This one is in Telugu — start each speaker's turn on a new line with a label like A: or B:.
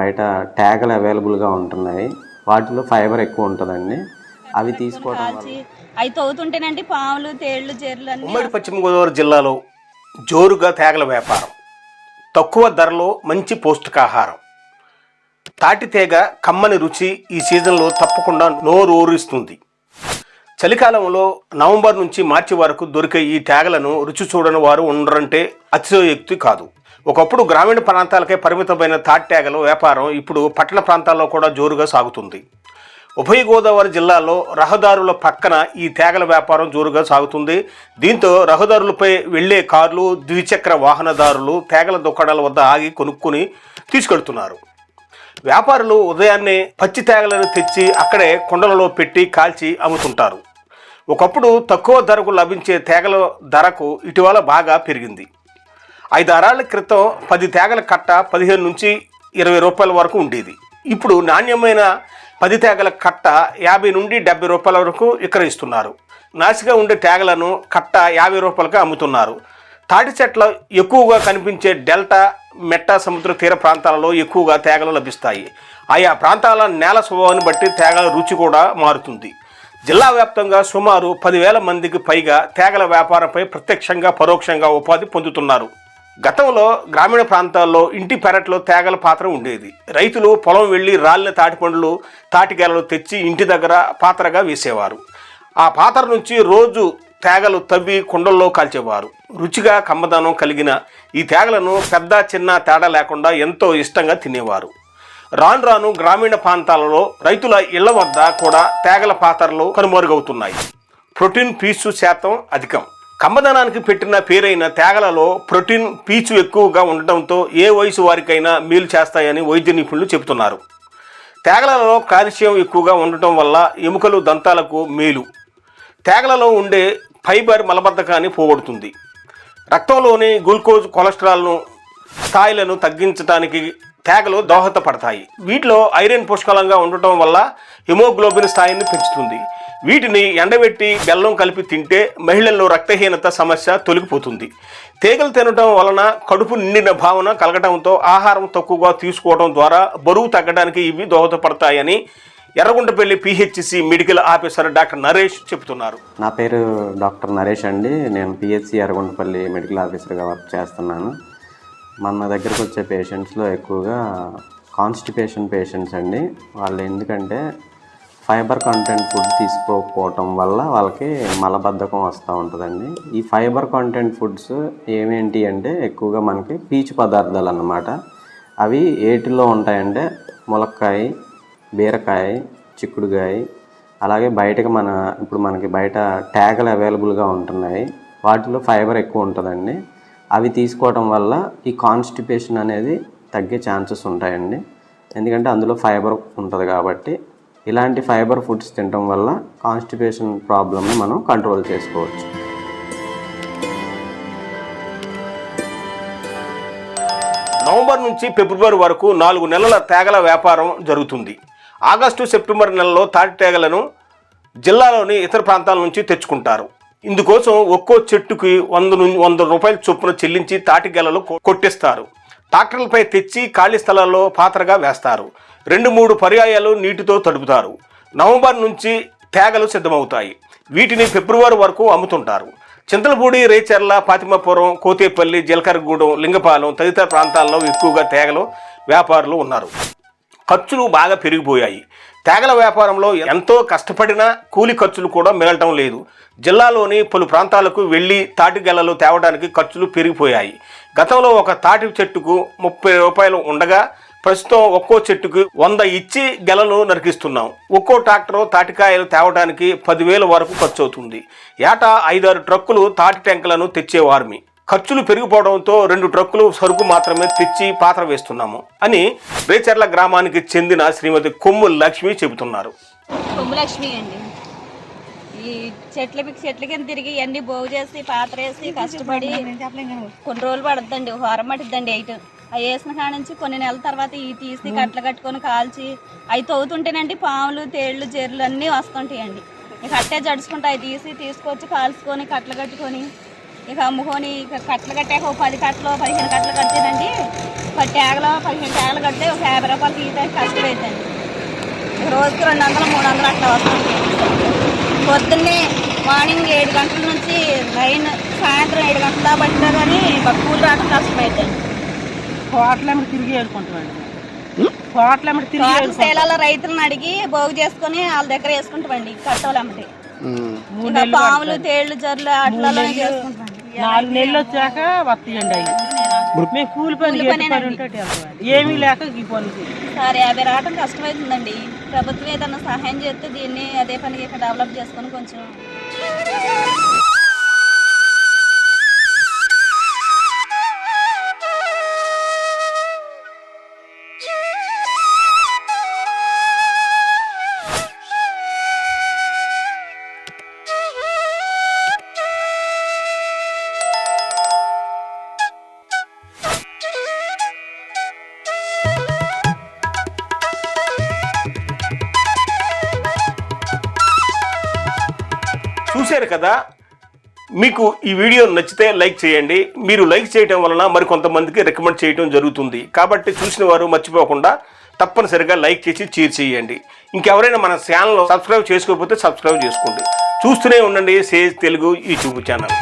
A: బయట ట్యాగలు అవైలబుల్గా ఉంటున్నాయి. వాటిలో ఫైబర్ ఎక్కువ ఉంటుందండి. అవి తీసుకోవడం
B: అవి తవ్వుతుంటేనండి పాములు తేళ్ళు
C: ఉమ్మడి పశ్చిమ గోదావరి జిల్లాలో జోరుగా తేగల వ్యాపారం. తక్కువ ధరలో మంచి పౌష్టికాహారం. తాటి తేగ కమ్మని రుచి ఈ సీజన్లో తప్పకుండా నోరు ఊరిస్తుంది. చలికాలంలో నవంబర్ నుంచి మార్చి వరకు దొరికే ఈ తేగలను రుచి చూడని వారు ఉండరంటే అతిశయోక్తి కాదు. ఒకప్పుడు గ్రామీణ ప్రాంతాలకే పరిమితమైన తాటి తేగల వ్యాపారం ఇప్పుడు పట్టణ ప్రాంతాల్లో కూడా జోరుగా సాగుతుంది. ఉభయ గోదావరి జిల్లాలో రహదారుల పక్కన ఈ తేగల వ్యాపారం జోరుగా సాగుతుంది. దీంతో రహదారులపై వెళ్ళే కార్లు ద్విచక్ర వాహనదారులు తేగల దుకాణాల వద్ద ఆగి కొనుక్కొని తీసుకెళ్తున్నారు. వ్యాపారులు ఉదయాన్నే పచ్చి తేగలను తెచ్చి అక్కడే కుండలలో పెట్టి కాల్చి అమ్ముతుంటారు. ఒకప్పుడు తక్కువ ధరకు లభించే తేగల ధరకు ఇటీవల బాగా పెరిగింది. ఐదారేళ్ళ క్రితం పది తేగల కట్ట పదిహేను నుంచి ఇరవై రూపాయల వరకు ఉండేది. ఇప్పుడు నాణ్యమైన పది తేగల కట్ట యాభై నుండి డెబ్బై రూపాయల వరకు విక్రయిస్తున్నారు. నాసిగా ఉండే తేగలను కట్ట యాభై రూపాయలకు అమ్ముతున్నారు. తాటి చెట్ల ఎక్కువగా కనిపించే డెల్టా మెట్ట సముద్ర తీర ప్రాంతాలలో ఎక్కువగా తేగలు లభిస్తాయి. ఆయా ప్రాంతాల నేల స్వభావాన్ని బట్టి తేగల రుచి కూడా మారుతుంది. జిల్లా వ్యాప్తంగా సుమారు పదివేల మందికి పైగా తేగల వ్యాపారంపై ప్రత్యక్షంగా పరోక్షంగా ఉపాధి పొందుతున్నారు. గతంలో గ్రామీణ ప్రాంతాల్లో ఇంటి పెరట్లో తేగల పాత్ర ఉండేది. రైతులు పొలం వెళ్ళి రాలిన తాటిపండ్లు తాటికేలలు తెచ్చి ఇంటి దగ్గర పాత్రగా వేసేవారు. ఆ పాత్ర నుంచి రోజు తేగలు తవ్వి కుండల్లో కాల్చేవారు. రుచిగా కమ్మదనం కలిగిన ఈ తేగలను పెద్ద చిన్న తేడా లేకుండా ఎంతో ఇష్టంగా తినేవారు. రాను రాను గ్రామీణ ప్రాంతాలలో రైతుల ఇళ్ళ వద్ద కూడా తేగల పాత్రలు కనుమరుగవుతున్నాయి. ప్రోటీన్ పీచు శాతం అధికం. కమ్మదనానికి పెట్టిన పేరైన తేగలలో ప్రోటీన్ పీచు ఎక్కువగా ఉండటంతో ఏ వయసు వారికైనా మేలు చేస్తాయని వైద్య నిపుణులు చెబుతున్నారు. తేగలలో కాల్షియం ఎక్కువగా ఉండటం వల్ల ఎముకలు దంతాలకు మేలు. తేగలలో ఉండే ఫైబర్ మలబద్ధకాన్ని పోగొడుతుంది. రక్తంలోని గ్లూకోజ్ కొలెస్ట్రాల్ను స్థాయిలను తగ్గించడానికి తేగలు దోహదపడతాయి. వీటిలో ఐరన్ పుష్కలంగా ఉండటం వల్ల హిమోగ్లోబిన్ స్థాయిని పెంచుతుంది. వీటిని ఎండబెట్టి బెల్లం కలిపి తింటే మహిళల్లో రక్తహీనత సమస్య తొలగిపోతుంది. తీగలు తినడం వలన కడుపు నిండిన భావన కలగటంతో ఆహారం తక్కువగా తీసుకోవడం ద్వారా బరువు తగ్గడానికి ఇవి దోహదపడతాయని Erraguntapalli PHC medical officer doctor Naresh చెబుతున్నారు.
A: నా పేరు డాక్టర్ నరేష్ అండి. నేను పిహెచ్సి ఎర్రగొండపల్లి మెడికల్ ఆఫీసర్గా వర్క్ చేస్తున్నాను. మన దగ్గరకు వచ్చే పేషెంట్స్లో ఎక్కువగా కాన్స్టిపేషన్ పేషెంట్స్ అండి. వాళ్ళు ఎందుకంటే ఫైబర్ కంటెంట్ ఫుడ్ తీసుకోకపోవటం వల్ల వాళ్ళకి మలబద్ధకం వస్తూ ఉంటుందండి. ఈ ఫైబర్ కంటెంట్ ఫుడ్స్ ఏమేంటి అంటే ఎక్కువగా మనకి పీచు పదార్థాలు అన్నమాట. అవి ఏటిలో ఉంటాయంటే ములక్కాయ బీరకాయ చిక్కుడుకాయ అలాగే బయటకు మన ఇప్పుడు మనకి బయట ట్యాగలు అవైలబుల్గా ఉంటున్నాయి. వాటిలో ఫైబర్ ఎక్కువ ఉంటుందండి. అవి తీసుకోవటం వల్ల ఈ కాన్స్టిపేషన్ అనేది తగ్గే ఛాన్సెస్ ఉంటాయండి. ఎందుకంటే అందులో ఫైబర్ ఉంటుంది కాబట్టి ఇలాంటి ఫైబర్ ఫుడ్స్ తినటం వల్ల కాన్స్టిపేషన్ ప్రాబ్లమ్ని మనం కంట్రోల్ చేసుకోవచ్చు.
C: నవంబర్ నుంచి ఫిబ్రవరి వరకు నాలుగు నెలల తేగల వ్యాపారం జరుగుతుంది. ఆగస్టు సెప్టెంబర్ నెలలో తాటి తేగలను జిల్లాలోని ఇతర ప్రాంతాల నుంచి తెచ్చుకుంటారు. ఇందుకోసం ఒక్కో చెట్టుకి వంద నుంచి వంద రూపాయల చొప్పున చెల్లించి తాటి గెలలు కొట్టిస్తారు. ట్రాక్టర్లపై తెచ్చి ఖాళీ స్థలాల్లో పాత్రగా వేస్తారు. రెండు మూడు పర్యాయాలు నీటితో తడుపుతారు. నవంబర్ నుంచి తేగలు సిద్ధమవుతాయి. వీటిని ఫిబ్రవరి వరకు అమ్ముతుంటారు. చింతలపూడి రేచర్ల పాతిమాపురం కోతేపల్లి జీలకర్రగూడెం లింగపాలెం తదితర ప్రాంతాల్లో ఎక్కువగా తేగలు వ్యాపారులు ఉన్నారు. ఖర్చులు బాగా పెరిగిపోయాయి. తేగల వ్యాపారంలో ఎంతో కష్టపడిన కూలి ఖర్చులు కూడా మిగలటం లేదు. జిల్లాలోని పలు ప్రాంతాలకు వెళ్ళి తాటి గెలలు తేవడానికి ఖర్చులు పెరిగిపోయాయి. గతంలో ఒక తాటి చెట్టుకు ముప్పై రూపాయలు ఉండగా ప్రస్తుతం ఒక్కో చెట్టుకు వంద ఇచ్చి గెలను నరికిస్తున్నాం. ఒక్కో ట్రాక్టర్ తాటికాయలు తేవడానికి పదివేల వరకు ఖర్చు అవుతుంది ఏటా ఐదారు ట్రక్కులు తాటి టెంకలను తెచ్చేవారిమి. ఖర్చులు పెరిగిపోవడంతో రెండు ట్రక్కులు సరుకు మాత్రమే తెచ్చి పాత్ర వేస్తున్నాము అని రేచర్ల గ్రామానికి చెందిన శ్రీమతి కొమ్ము లక్ష్మి చెబుతున్నారు.
B: అండి. ఈ చెట్ల చెట్ల కింద తిరిగి ఇవన్నీ పోగు చేసి పాత్ర వేసి కష్టపడి కొన్ని రోజులు పడుతుందండి వారం పడుతుందండి ఎయిట్ అవి వేసిన కాడ నుంచి కొన్ని నెలల తర్వాత ఇవి తీసి కట్టలు కట్టుకొని కాల్చి అవి తవ్వుతుంటేనండి పాములు తేళ్ళు జెర్లు అన్నీ వస్తుంటాయండి. ఇక అట్టే జడుచుకుంటే అవి తీసి తీసుకొచ్చి కాల్చుకొని కట్టలు కట్టుకొని ఇక అమ్ముకొని ఇక కట్టలు కట్టాక ఒక పది కట్టలు పదిహేను కట్టలు కట్టేదండి పది ట్యాగలు పదిహేను ట్యాగలు కడితే ఒక యాభై రూపాయలు తీయడానికి కష్టమైందండి ఇక రోజుకి రెండు వందలు మూడు వందలు అట్లా వస్తుంది పొద్దున్నే మార్నింగ్ ఏడు గంటల నుంచి లైన్ సాయంత్రం ఏడు గంటల దాకా పట్టినా కానీ మాకు కూలి రావడం కష్టమవుతుంది
D: కోట్లమ్మడి తిరిగి ఏడుకుంటామండి కోట్లమ్మడి తిరిగి
B: తోట
D: ఏడుకుంటాం.
B: సేలాల రైతులను అడిగి పోగు చేసుకుని వాళ్ళ దగ్గర వేసుకుంటామండి కట్టోలమ్మటి
D: మూడు
B: ఇక
D: నెలలు
B: పాములు తేళ్ళు జర్లు అట్లలో చేసుకుంటామండి.
D: నాలుగు నెలలు వచ్చాక వస్తాయండి అవి. మేము కూలి పని. పని ఉంటే అటు వెళ్తామండి. ఏమీ లేక ఈ
B: సార్ యాభై రావడం కష్టమవుతుందండి. ప్రభుత్వం ఏదైనా సహాయం చేస్తే దీన్ని అదే పనిగా ఇక్కడ డెవలప్ చేసుకొని కొంచెం
C: చూశారు కదా మీకు ఈ వీడియో నచ్చితే లైక్ చేయండి. మీరు లైక్ చేయటం వలన మరి కొంతమందికి రికమెండ్ చేయడం జరుగుతుంది. కాబట్టి చూసిన వారు మర్చిపోకుండా తప్పనిసరిగా లైక్ చేసి షేర్ చేయండి. ఇంకెవరైనా మన ఛానల్ సబ్స్క్రైబ్ చేసుకోకపోతే సబ్స్క్రైబ్ చేసుకోండి. చూస్తూనే ఉండండి. Sage Telugu YouTube channel.